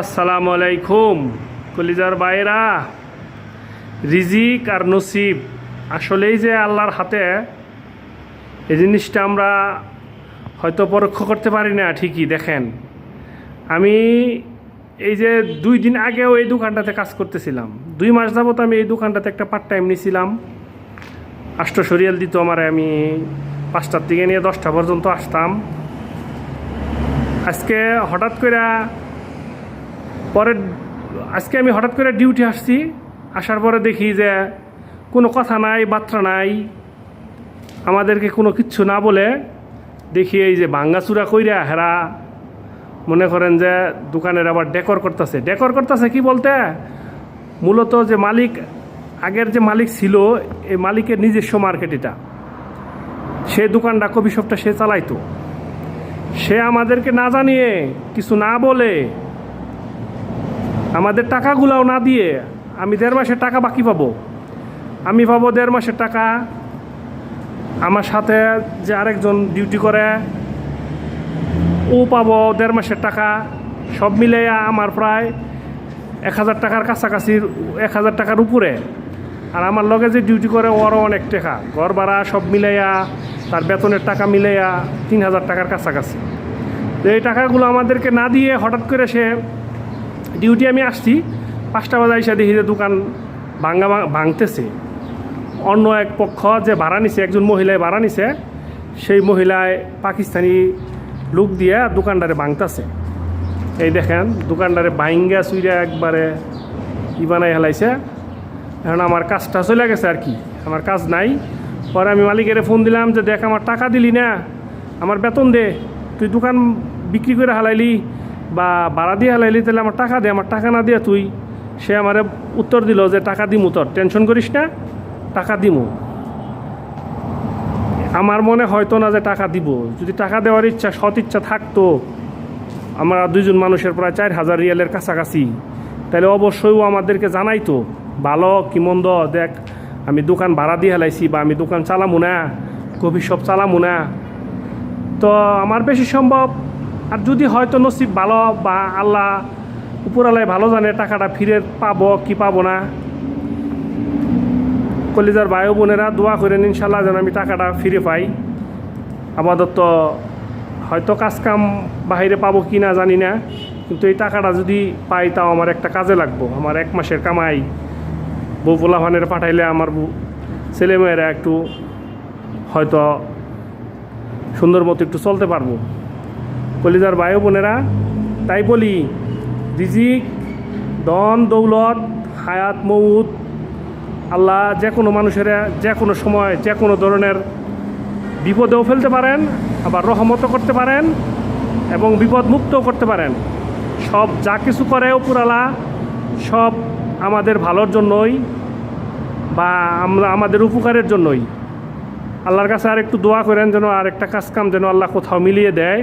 আসসালামু আলাইকুম কলিজার বাইরা রিজিক আর নসিব, আসলেই যে আল্লাহর হাতে এই জিনিসটা আমরা হয়তো পরোক্ষ করতে পারি না, ঠিকই, দেখেন। আমি এই যে দুই দিন আগেও এই দোকানটাতে কাজ করতেছিলাম। দুই মাস যাবত আমি এই দোকানটাতে একটা পার্ট টাইম নিয়েছিলাম আষ্ট সরিয়াল দিত আমার, আমি পাঁচটার দিকে নিয়ে দশটা পর্যন্ত আসতাম। আজকে হঠাৎ করে পরে আজকে আমি হঠাৎ করে ডিউটি আসছি। আসার পরে দেখি যে কোনো কথা নাই, বার্তা নাই। আমাদেরকে কোনো কিচ্ছু না বলে দেখি এই যে ভাঙ্গাচুরা কইরা হেরা মনে করেন যে দোকানের আবার ডেকর করতেছে। ডেকর করতেছে কি বলতে? মূলত যে মালিক, আগের যে মালিক ছিল, এই মালিকের নিজস্ব মার্কেট এটা। সে দোকানটা কফি শপটা সে চালাইতো। সে আমাদেরকে না জানিয়ে কিছু না বলে আমাদের টাকাগুলাও না দিয়ে আমি দেড় মাসের টাকা বাকি পাবো। আমি পাবো দেড় মাসের টাকা। আমার সাথে যে আরেকজন ডিউটি করে, ও পাবো দেড় মাসের টাকা। সব মিলে আমার প্রায় এক হাজার টাকার কাছাকাছি, এক হাজার টাকার উপরে। আর আমার লগে যে ডিউটি করে, ওরও অনেক টাকা। ঘর ভাড়া সব মিলাইয়া, তার বেতনের টাকা মিলাইয়া তিন হাজার টাকার কাছাকাছি। তো এই টাকাগুলো আমাদেরকে না দিয়ে হঠাৎ করে সে ডিউটি আমি আসছি, পাঁচটা বাজে এসে দেখি যে দোকান ভাঙ- ভাঙতেছে। অন্য এক পক্ষ যে ভাড়া নিছে, একজন মহিলায় ভাড়া নিছে, সেই মহিলায় পাকিস্তানি লোক দিয়ে দোকানদারে ভাঙতেছে। এই দেখেন, দোকানদারে বাইঙ্গা চুইরা একবারে ই বানাই হেলাইছে। এখন আমার কাজটা চলে গেছে আর কি, আমার কাজ নাই। পরে আমি মালিকের ফোন দিলাম যে, দেখ, আমার টাকা দিলি না, আমার বেতন দে, তুই দোকান বিক্রি করে হালাইলি বা ভাড়া দিয়ে হালাইলি তাহলে আমার টাকা দে, আমার টাকা না দিয়ে তুই। সে আমারে উত্তর দিল যে, টাকা দিমু তোর, টেনশন করিস না, টাকা দিমু। আমার মনে হয়তো না যে টাকা দিব। যদি টাকা দেওয়ার ইচ্ছা, সৎ ইচ্ছা থাকতো, আমরা দুইজন মানুষের প্রায় চার হাজার রিয়ালের কাছাকাছি। তাহলে অবশ্যই ও আমাদেরকে জানাইতো, ভালো কি মন্দ, দেখ, আমি দোকান ভাড়া দিয়ে হেলাইছি বা আমি দোকান চালামু না, কফি শপ চালামু না। তো আমার বেশি সম্ভব আর যদি হয়তো নসিব ভালো বা আল্লাহ উপরালায় ভালো জানে টাকাটা ফিরে পাবো কি পাবো না, কলিজার ভাই বোনেরা দোয়া করেন ইনশাল্লাহ যেন আমি টাকাটা ফিরে পাই। আপাতত হয়তো কাজ কাম বাহিরে পাবো কি না জানি না, কিন্তু এই টাকাটা যদি পাই তাও আমার একটা কাজে লাগবো। আমার এক মাসের কামাই, বউ পোলাভানের পাঠাইলে আমার ছেলেমেয়েরা একটু হয়তো সুন্দর মতো একটু চলতে পারব। কলিজার ও বোনেরা, তাই বলি, রিজিক দন দৌলত, হায়াত মৌত আল্লাহ যে কোনো মানুষের যে কোনো সময় যে কোনো ধরনের বিপদেও ফেলতে পারেন, আবার রহমতও করতে পারেন এবং বিপদ মুক্তও করতে পারেন। সব যা কিছু করে উপরালা সব আমাদের ভালোর জন্যই বা আমরা আমাদের উপকারের জন্যই। আল্লাহর কাছে আর একটু দোয়া করেন যেন আর একটা কাজ কাম যেন আল্লাহ কোথাও মিলিয়ে দেয়।